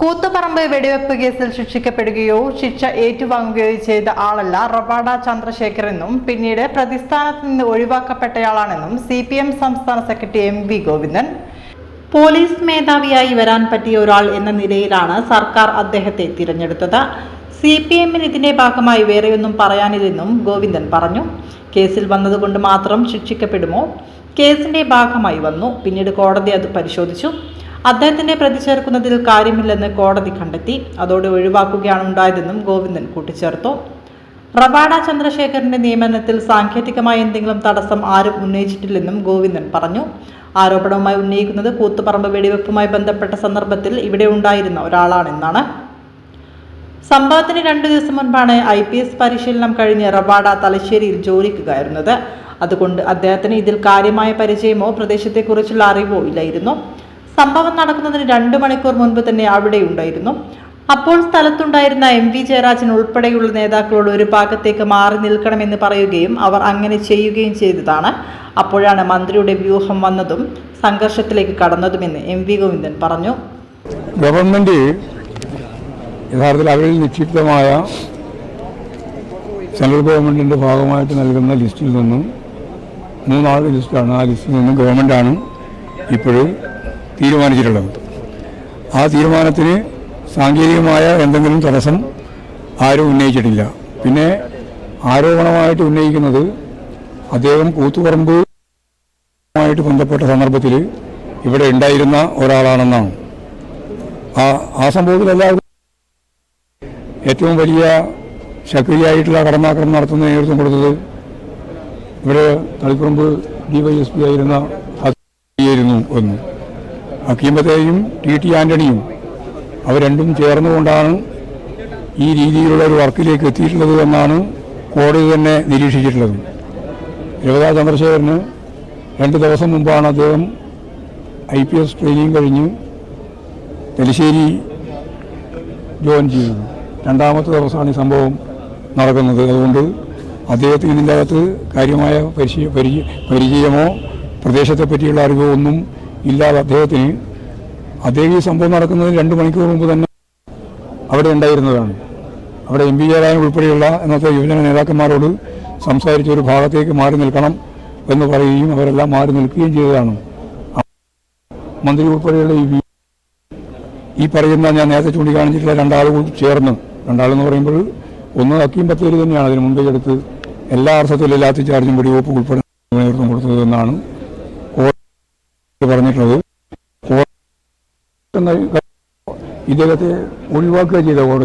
കൂത്തുപറമ്പ് വെടിവെപ്പ് കേസിൽ ശിക്ഷിക്കപ്പെടുകയോ ശിക്ഷ ഏറ്റുവാങ്ങുകയോ ചെയ്ത ആളല്ല റൊബാഡ ചന്ദ്രശേഖർ എന്നും പിന്നീട് പ്രതിസ്ഥാനത്ത് നിന്ന് ഒഴിവാക്കപ്പെട്ടയാളാണെന്നും സി പി എം സംസ്ഥാന secretary M V Govindan. Police മേധാവിയായി വരാൻ പറ്റിയ ഒരാൾ എന്ന നിലയിലാണ് സർക്കാർ അദ്ദേഹത്തെ തിരഞ്ഞെടുത്തത്. സി പി എമ്മിന് ഇതിന്റെ ഭാഗമായി വേറെയൊന്നും പറയാനില്ലെന്നും ഗോവിന്ദൻ പറഞ്ഞു. കേസിൽ വന്നതുകൊണ്ട് മാത്രം ശിക്ഷിക്കപ്പെടുമോ? കേസിന്റെ ഭാഗമായി വന്നു. പിന്നീട് കോടതി അത് പരിശോധിച്ചു. അദ്ദേഹത്തിനെ പ്രതിചേർക്കുന്നതിൽ കാര്യമില്ലെന്ന് കോടതി കണ്ടെത്തി. അതോടെ ഒഴിവാക്കുകയാണ് ഉണ്ടായതെന്നും ഗോവിന്ദൻ കൂട്ടിച്ചേർത്തു. റബാഡ ചന്ദ്രശേഖരന്റെ നിയമനത്തിൽ സാങ്കേതികമായ എന്തെങ്കിലും തടസ്സം ആരും ഉന്നയിച്ചിട്ടില്ലെന്നും ഗോവിന്ദൻ പറഞ്ഞു. ആരോപണവുമായി ഉന്നയിക്കുന്നത് കൂത്തുപറമ്പ് വെടിവെപ്പുമായി ബന്ധപ്പെട്ട സന്ദർഭത്തിൽ ഇവിടെ ഉണ്ടായിരുന്ന ഒരാളാണെന്നാണ്. സംഭവത്തിന് രണ്ടു ദിവസം മുൻപാണ് ഐ പി എസ് പരിശീലനം കഴിഞ്ഞ് റബാഡ തലശ്ശേരിയിൽ ജോലിക്ക് കയറുന്നത് അതുകൊണ്ട് അദ്ദേഹത്തിന് ഇതിൽ കാര്യമായ പരിചയമോ പ്രദേശത്തെക്കുറിച്ചുള്ള അറിവോ ഇല്ലായിരുന്നു. സംഭവം നടക്കുന്നതിന് രണ്ടു മണിക്കൂർ മുൻപ് തന്നെ അവിടെ ഉണ്ടായിരുന്നു. അപ്പോൾ സ്ഥലത്തുണ്ടായിരുന്ന എം വി ജയരാജൻ ഉൾപ്പെടെയുള്ള നേതാക്കളോട് ഒരു ഭാഗത്തേക്ക് മാറി നിൽക്കണമെന്ന് പറയുകയും അവർ അങ്ങനെ ചെയ്യുകയും ചെയ്തതാണ്. അപ്പോഴാണ് മന്ത്രിയുടെ വ്യൂഹം വന്നതും സംഘർഷത്തിലേക്ക് കടന്നതുമെന്ന് എം വി ഗോവിന്ദൻ പറഞ്ഞു. ഗവൺമെന്റ് യഥാർത്ഥത്തിൽ അവരിൽ നിക്ഷിപ്തമായ സെൻട്രൽ ഗവൺമെന്റിന്റെ ഭാഗമായിട്ട് നൽകുന്ന ലിസ്റ്റിൽ നിന്നും മൂന്നാൽ ലിസ്റ്റാണ് ആ ലിസ്റ്റിൽ നിന്നും ഗവൺമെന്റാണ് ഇപ്പോഴും തീരുമാനിച്ചിട്ടുള്ളത്. ആ തീരുമാനത്തിന് സാങ്കേതികമായ എന്തെങ്കിലും തടസ്സം ആരും ഉന്നയിച്ചിട്ടില്ല. പിന്നെ ആരോപണമായിട്ട് ഉന്നയിക്കുന്നത് അദ്ദേഹം കൂത്തുപറമ്പ് ായിട്ട് ബന്ധപ്പെട്ട സന്ദർഭത്തിൽ ഇവിടെ ഉണ്ടായിരുന്ന ഒരാളാണെന്നാണ്. ആ ആ സംഭവത്തിൽ എല്ലാവരും ഏറ്റവും വലിയ ശക്തിയായിട്ടുള്ള കടന്നാക്രമം നടത്തുന്ന നേതൃത്വം കൊടുത്തത് ഇവിടെ തളിപ്പറമ്പ് എസ് പി ആയിരുന്ന ആയിരുന്നു ഒന്ന് ഹക്കീമത്തെയും ടി ടി ആന്റണിയും അവർ രണ്ടും ചേർന്നുകൊണ്ടാണ് ഈ രീതിയിലുള്ള ഒരു വർക്കിലേക്ക് എത്തിയിട്ടുള്ളത് എന്നാണ് കോടതി തന്നെ നിരീക്ഷിച്ചിട്ടുള്ളത്. രവതാ ചന്ദ്രശേഖരന് രണ്ട് ദിവസം മുമ്പാണ് അദ്ദേഹം ഐ പി എസ് ട്രെയിനിങ് കഴിഞ്ഞ് തലശ്ശേരി ജോയിൻ ചെയ്തത്. രണ്ടാമത്തെ ദിവസമാണ് ഈ സംഭവം നടക്കുന്നത്. അതുകൊണ്ട് അദ്ദേഹത്തിന് ഇതിന്റെ അകത്ത് കാര്യമായ പരിചയ പരിചയ പരിചയമോ പ്രദേശത്തെ പറ്റിയുള്ള അറിവോ ഒന്നും ഇല്ലാതെ അദ്ദേഹത്തിന് അദ്ദേഹം ഈ സംഭവം നടക്കുന്നതിന് രണ്ട് മണിക്കൂർ മുമ്പ് തന്നെ അവിടെ ഉണ്ടായിരുന്നതാണ്. അവിടെ എം പി ജയരാജൻ ഉൾപ്പെടെയുള്ള ഇന്നത്തെ യുവജന നേതാക്കന്മാരോട് സംസാരിച്ച ഒരു ഭാഗത്തേക്ക് മാറി നിൽക്കണം എന്ന് പറയുകയും അവരെല്ലാം മാറി നിൽക്കുകയും ചെയ്തതാണ്. മന്ത്രി ഉൾപ്പെടെയുള്ള ഈ ഈ പറയുന്ന ഞാൻ നേരത്തെ ചൂണ്ടിക്കാണിച്ചിട്ടുള്ള രണ്ടാളുകൾ ചേർന്ന് രണ്ടാളെന്ന് പറയുമ്പോൾ ഒന്ന് അക്കിയും പത്തേരി തന്നെയാണ്. അതിന് മുൻപേ എടുത്ത് എല്ലാ അർത്ഥത്തിലും ലാത്തി ചാർജും വെടിവെപ്പ് ഉൾപ്പെടെ നേതൃത്വം കൊടുത്തത് എന്നാണ് കോടതി പറഞ്ഞിട്ടുള്ളത്. ഇദ്ദേഹത്തെ ഒഴിവാക്കുക ചെയ്ത കോടതി